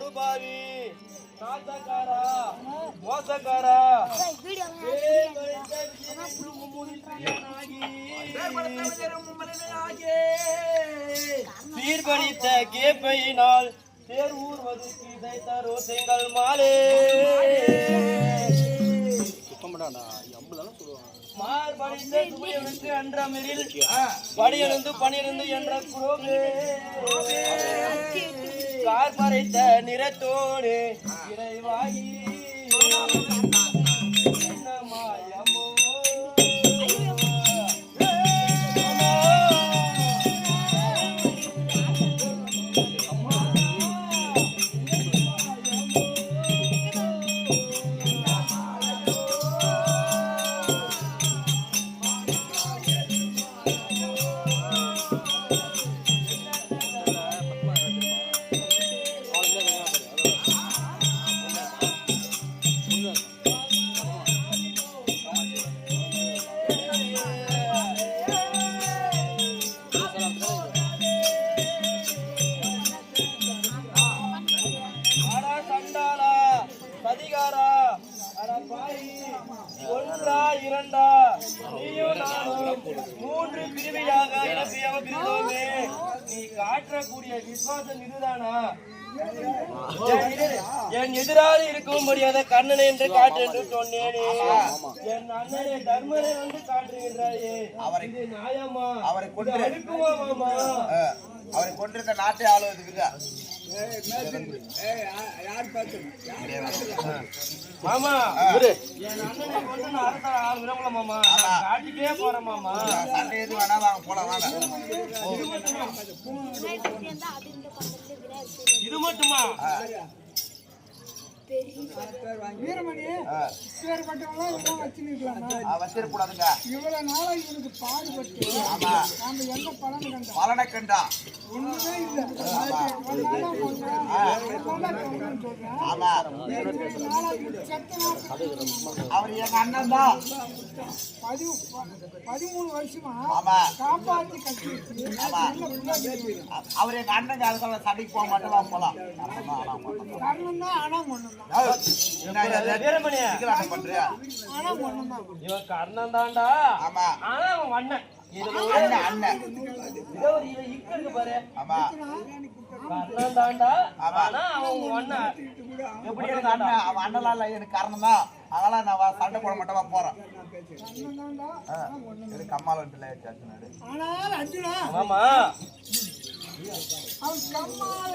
படுபாவி. நாசக்காரா மோசக்காரா. பேர் படைத்த சீர்படித்த கேப்பையினால் தேர் ஊர்வது கீதை தரோ செங்கல் மாலே. மார்படித்த அன்றமிரில் படியிருந்து பனிருந்து என்ற குரோவே. கார் மறைத்த நிறத்தோடு இறைவாயி. விசுவாசம் இதுதானா? என் எதிர்- என் எதிராக இருக்கும்படி அதை கண்ணனை என்று காட்டு என்று சொன்னேனே. என் அண்ணனை தர்மனை வந்து காட்டுகின்றாயே. இது நியாயமா? அவரை கொண்டு இது அடுக்குமா மாமா அஹ், அவரை கொண்டிருந்த நாட்டை ஆளுவதுக்கு மாமா. என் அண்ணனை கொண்டு நான் அரச ஆள் விரும்பல மாமா. காட்டுக்கே போறேன் மாமா. சண்டை எது வேணா வாங்க போலாம் வாங்க. இது மட்டுமா? வீரமணி இப்பேற்பட்டவங்களாம் எல்லாம் வச்சுருக்கலாமா? அஹ், வச்சிடக்கூடாதுங்க இவ்வளவு நாளா இவனுக்கு பாடுபட்டு நாம எங்க பலன் பலனை கண்டா ஒண்ணுமே இல்ல. நாட்டு அவர் எங்க அண்ணன் தான். பதிமூணு வருஷமா காப்பாத்தி கட்டி அவர் எங்க அண்ணன் அதுக்காக சண்டைக்கு போக வாங்க போலாம். கர்ணம் தான் ஆனா ஒண்ணும் தான் தான்டா ஆமா. ஆனா அவன் அண்ணன் அண்ணன் அண்ணன் இருக்கு பாரு ஆமா கர்ணன் தான்டா ஆனா அவன் அண்ணன் எப்படி எனக்கு அண்ணன் அவன் அண்ணலாம் இல்ல எனக்கு காரணம் தான் அதனால நான் சண்டை போட மாட்டேன் போறேன் கர்ணம் தான்டா அஹ், கம்மால வந்துல ஆமா அவன் கம்மால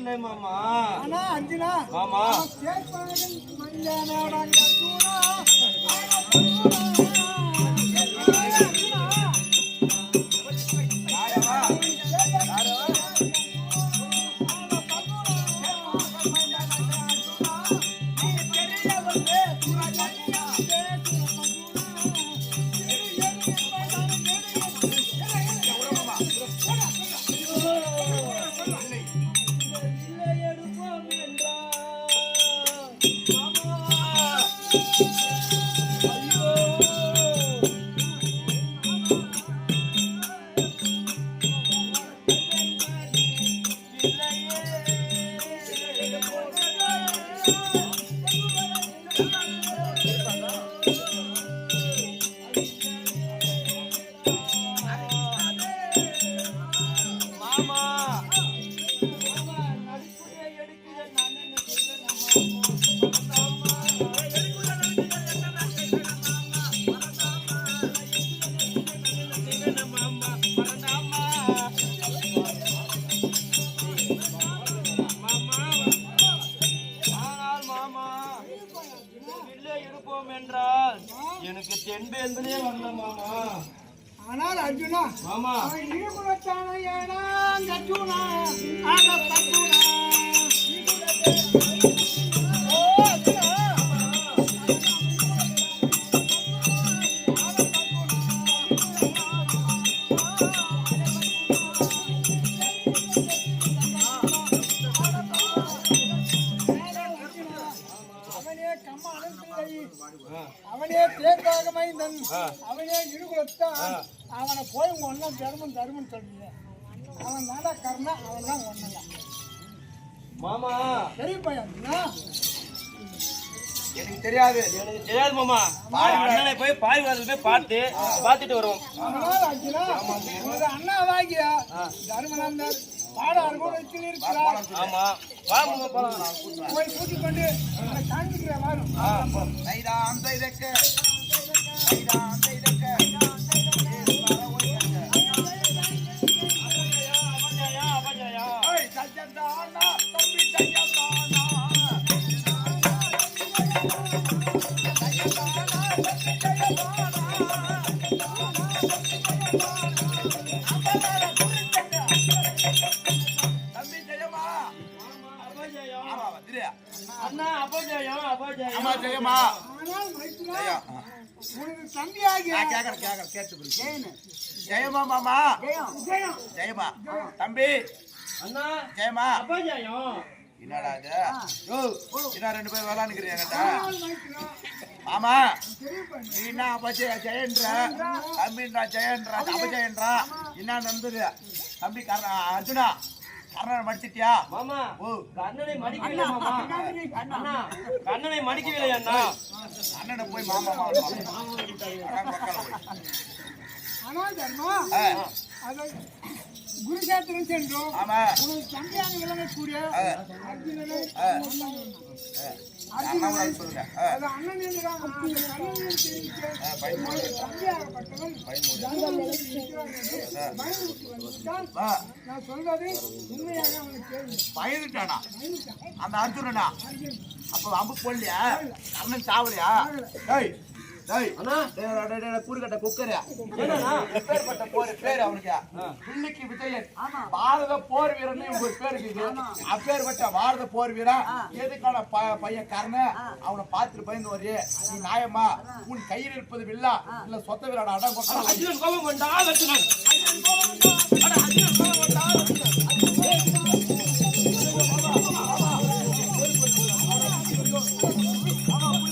இல்லை மாமா. ஆனா அர்ஜுனா மாமா. கேட்பவர்கள் Oh, என்பதே வரல மாமா ஆனால் அர்ஜுனா மாமா இடுகுலத்தான ஏனா கட்டுனா ஆக ஒன்னும் தர்மம் தர்மம் சொல்றீங்க. அவன் தாண்டா கர்ணா அவன் தான் மாமா. சரி பையன் எனக்கு தெரியாது. எனக்கு தெரியாது மாமா. அண்ணனை போய் பாய் வாரத்துல போய் பார்த்து பார்த்துட்டு வருவோம். உனது அண்ணாவாகிய தர்மநந்தர் பாடார் கூட இருக்கிறார். ஆமா. வா மாமா போலாம். போய் கூட்டிக் கொண்டு அவனை காண்பிக்கிற வாரும் அண்ணா அபஜயா அபஜயா ஆமா ஜெயமா. கேக்குறேன் கேக்குறேன் கேட்டு ஜெயமா மாமா. ஜெயம் ஜெயமா. தம்பி. அண்ணா ஜெயமா அபஜயா என்னடா இது? யோ என்ன ரெண்டு பேரும் விளாண்டுக்கிறீங்க என்கிட்ட? ஆனால் மைத்துனா மாமா. நீ என்ன அப்பச்சி ஜெயன்ற? தம்பின்றா ஜெயன்றா அபஜயன்றா? என்ன நடந்தது தம்பி கர்ண அர்ஜுனா? கர்ணனை மடிச்சிட்டியா? மாமா ஓ. கண்ணனை மடிக்கவில்லை மாமா. அண்ணா கண்ணனை மடிக்கவில்லை அண்ணா. அண்ணனை போய் மாமா மாமா. ஆனால் தர்மா குருஷேத்திரம் சென்றோம் ஆமா. உனது தம்பியாக விளங்கக்கூடிய அர்ஜுனனை அண்ணன் அண்ணன் நான் சொல்வது உண்மையாக அவனுக்கு பயந்துட்டானா? அந்த அர்ஜுனனா? அர்ஜுன். அப்ப அம்பு போடலையா? கர்ணன் சாவலையா? கூறுகட்ட குக்கரு. என்னண்ணா? எப்பேற்பட்ட போர் பேர் அவனுக்கு. பிள்ளைக்கு விஜயன் பாரத போர் வீரன் ஒரு பேர் இருக்குது. அப்பேற்பட்ட பாரத போர் வீரன் எதுக்கான ப- பையன் காரணம்? அவனை பார்த்துட்டு பயந்து வரு நீ நியாயமா? உன் கையில் இருப்பது வில்லா? இல்ல சொத்த வீரன் அடம் கோபம் கொண்டா கோபம்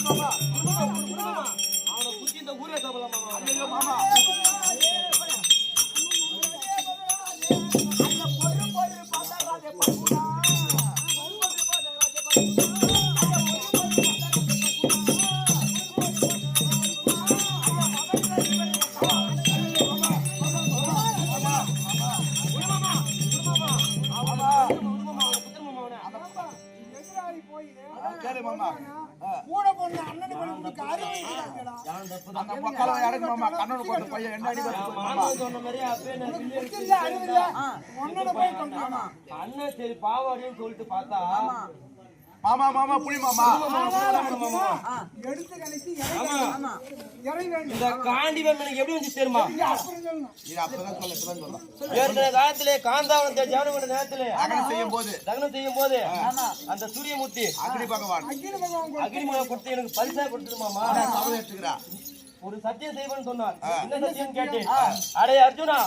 கொண்டா கேளு மாமா. கூட பொண்ணு பையன் என்ன அடி சொன்ன மாதிரி அண்ணன் சரி பாவாடின்னு சொல்லிட்டு பார்த்தா மாமா மாமா புலி மாமா எடுத்து கணிச்சு இந்த காண்டி எனக்கு எப்படி வந்து தெரியுமா இது அப்பதான் சொல்ல இப்பதான் சொல்ல. ஏற்கனவே காலத்திலே காந்தாவனத்தை பண்ண நேரத்திலே அகனம் செய்யும் போது தகனம் செய்யும் போது அந்த சூரியமூர்த்தி அக்னி பகவான். அக்னிமலை கொடுத்து. எனக்கு பரிசா கொடுத்தது மாமா. எடுத்துக்கிறா ஒரு சத்தியம் செய்வேன்னு சொன்னார். என்ன சத்தியம் கேட்டேன்? அடே அர்ஜுனா.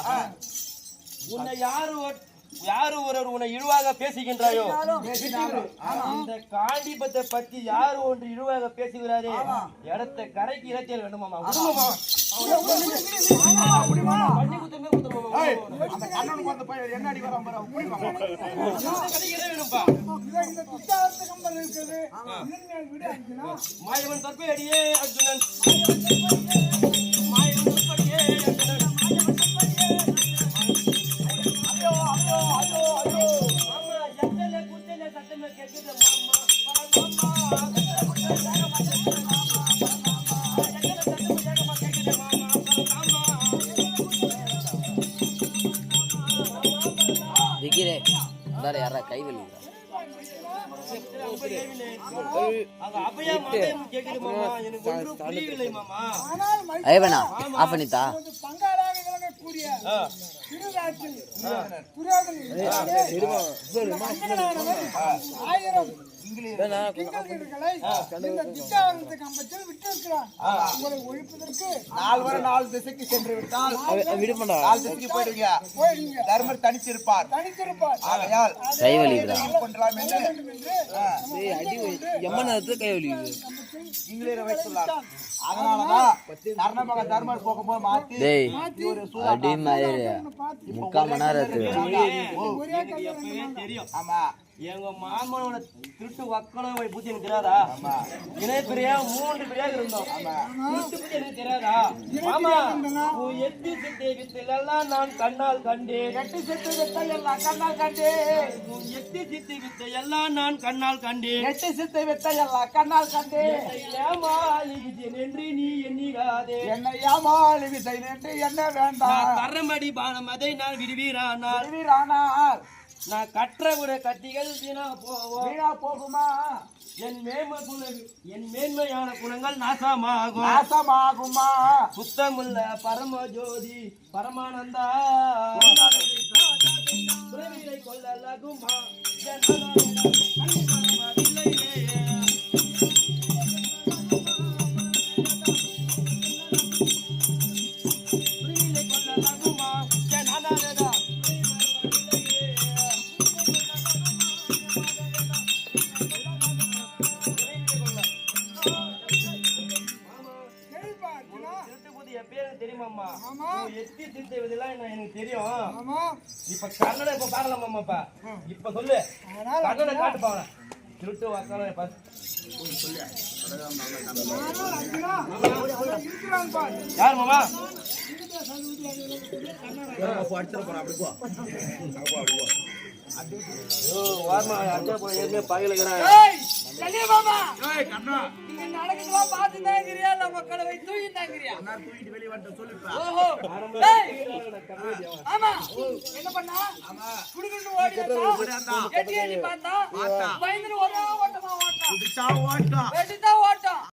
உன்னை யாரு ஒரு- யாரு ஒருவர் உன்னை இழிவாக பேசுகின்றாயோ? இந்த காண்டிபத்தை பத்தி யாரு ஒன்று இழிவாக பேசுகிறாரே? இடத்தை கரைக்கு இறக்கியல் வேண்டுமாமா விடுமாமா பண்ணி குத்தமே குத்துருமாமா அந்த கண்ணனுக்கு வந்த ஒன்றும் புரியவில்லை மாமா. ஆனால் மை- ஐவனா ஆஃப் பண்ணித்தா. இருக்கிறானே, இந்த மன்னனானவன் ஆயிரம் நாலு திசைக்கு சென்று விட்டால் விடுமாடா நாலு திசைக்கு போயிடுவீங்க போயிடுங்க. தர்மர் தனிச்சிருப்பார் தனித்திருப்பார். ஆகையால் கை வலிக்குதா பண்ணலாம் என்று கை வலிக்குது வைத்துள்ளார். அதனாலதான் கர்ணமக தர்மர் போகும்போது மாத்தி அடி மாதிரி முக்கால் மணி நேரம். ஆமா. எங்க மாமனோட திருட்டு வக்கலம் போய் புத்தி எனக்கு தெரியாதா? இணை பிரியா மூன்று பிரியா இருந்தோம். திருட்டு புத்தி எனக்கு தெரியாதா? மாமா உன் எத்தி சித்தை வித்தில் எல்லாம் நான் கண்ணால் கண்டேன். எட்டு செட்டு வித்தை எல்லாம் கண்ணால் கண்டே உன் எத்தி சித்தை வித்தை எல்லாம் நான் கண்ணால் கண்டேன். எட்டு சித்தை வித்தை எல்லாம் கண்ணால் கண்டே ஏமாளிகிட்டேன் என்று நீ எண்ணிடாதே என்னை ஏமாளி விதை நின்று என்ன வேண்டாம் தரமடி பானம் அதை நான் விடுவீரானால். விடுவீரானால். நான் கற்ற ஒரு கத்திகள் வீணா போவோம் வீணா போகுமா? என் மேன்மை என் மேன்மையான குணங்கள் நாசமாகும். நாசமாகுமா? சுத்தமுள்ள பரம ஜோதி பரமானந்தா. துறவியை எத்தி சிந்தை இதெல்லாம் எனக்கு தெரியும்? இப்ப கண்ணனை சொல்லு. கண்ணனை காட்டு பாவன. திருட்டு பார். யார் மாமா. ஏய் கண்ணா. இங்க நடக்கிறதெல்லாம் பார்த்துதான் இருக்கிறியா, இல்ல மக்களை போய் தூக்கிட்டு இருக்கிறியா? நான் தூக்கிட்டு வெளியே வந்துட்டு சொல்லிப்பா ஓஹோ. ஆமா, என்ன பண்ணா? குடுகுடுன்னு ஓடியாந்தா, எட்டி எட்டி பார்த்தா, பயந்துன்னு ஒரே ஓட்டமா ஓட்டான். குடிச்சா ஓட்டம் ஓட்டம்